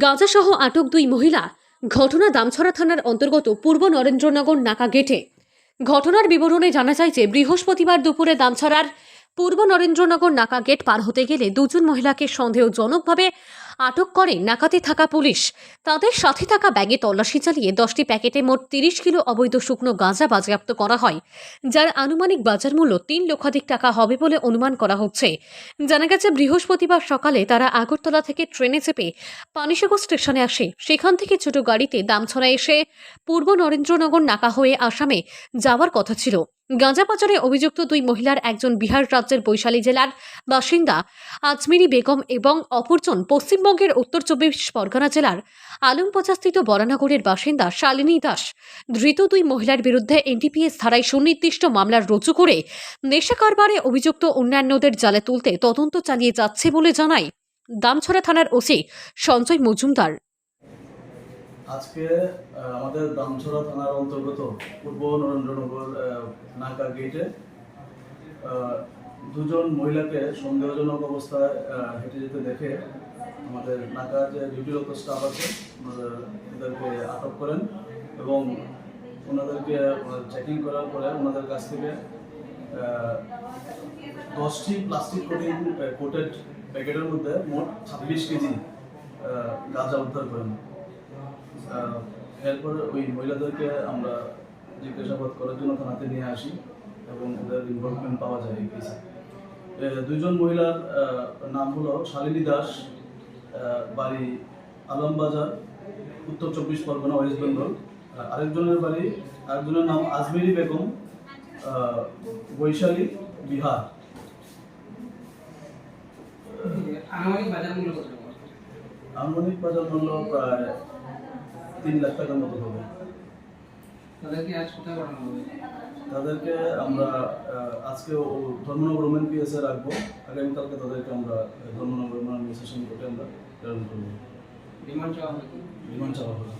গাঁজাসহ আটক দুই মহিলা ঘটনা দামছড়া থানার অন্তর্গত পূর্ব নরেন্দ্রনগর নাকা গেটে। ঘটনার বিবরণে জানা যায় যে বৃহস্পতিবার দুপুরে দামছড়ার পূর্ব নরেন্দ্রনগর নাকা গেট পার হতে গেলে দুজন মহিলাকে সন্দেহজনকভাবে আটক করে নাকাতে থাকা পুলিশ। তাদের সাথে থাকা ব্যাগে তল্লাশি চালিয়ে দশটি প্যাকেটে মোট তিরিশ কিলো অবৈধ শুকনো গাঁজা বাজেয়াপ্ত করা হয়, যার আনুমানিক বাজার মূল্য তিন লক্ষাধিক টাকা হবে বলে অনুমান করা হচ্ছে। জানা গেছে, বৃহস্পতিবার সকালে তারা আগরতলা থেকে ট্রেনে চেপে পানিসাগর স্টেশনে আসে। সেখান থেকে ছোট গাড়িতে দামছড়া এসে পূর্ব নরেন্দ্রনগর নাকা হয়ে আসামে যাওয়ার কথা ছিল। গাঁজা পাচারে অভিযুক্ত দুই মহিলার একজন বিহার রাজ্যের বৈশালী জেলার বাসিন্দা আজমিরি বেগম এবং অপরজন পশ্চিমবঙ্গের উত্তর চব্বিশ পরগনা জেলার আলমপচাস্থিত বরানগরের বাসিন্দা শালিনী দাস। ধৃত দুই মহিলার বিরুদ্ধে এনডিপিএস ধারায় সুনির্দিষ্ট মামলার রুজু করে নেশা কারবারে অভিযুক্ত অন্যান্যদের জালে তুলতে তদন্ত চালিয়ে যাচ্ছে বলে জানায় দামছড়া থানার ওসি সঞ্জয় মজুমদার। আজকে আমাদের দামছড়া থানার অন্তর্গত পূর্ব নরেন্দ্রনগর নাকা গেটে দুজন মহিলাকে সন্দেহজনক অবস্থায় হেঁটে যেতে দেখে আমাদের নাকা যে ডিউটিরত স্টাফ আছে, ওনারা ওদেরকে আটক করেন এবং ওনাদেরকে চেকিং করার পরে ওনাদের কাছ থেকে দশটি প্লাস্টিক কোটিং কোটেড প্যাকেটের মধ্যে মোট ছাব্বিশ কেজি গাঁজা উদ্ধার করেন। এরপরে ওই মহিলাদেরকে আমরা জিজ্ঞাসাবাদ করার জন্য থানাতে নিয়ে আসি এবং ওদের ইনভলভমেন্ট পাওয়া যায় এই কেসে দুইজন মহিলার নাম হলো শালিনী দাস বাড়ি আলমবাজার উত্তর চব্বিশ পরগনা ওয়েস্ট বেঙ্গল। আরেকজনের বাড়ি আরেকজনের নাম আজমেরি বেগম বৈশালী বিহার। আনুমানিক বাজার মূল্য প্রায় তিন লাখ টাকার মতো হবে। তাদেরকে আজ কোথায় পাঠানো হবে? তাদেরকে আমরা আজকে ধর্মনগর ওমেন পিএসএ রাখব। আগামীকালকে তাদেরকে আমরা ধর্মনগর ওমেন সেশন কোর্টে আমরা প্রেরণ করব। ডিমান্ড চাওয়া হবে? বিমান চাওয়া হলো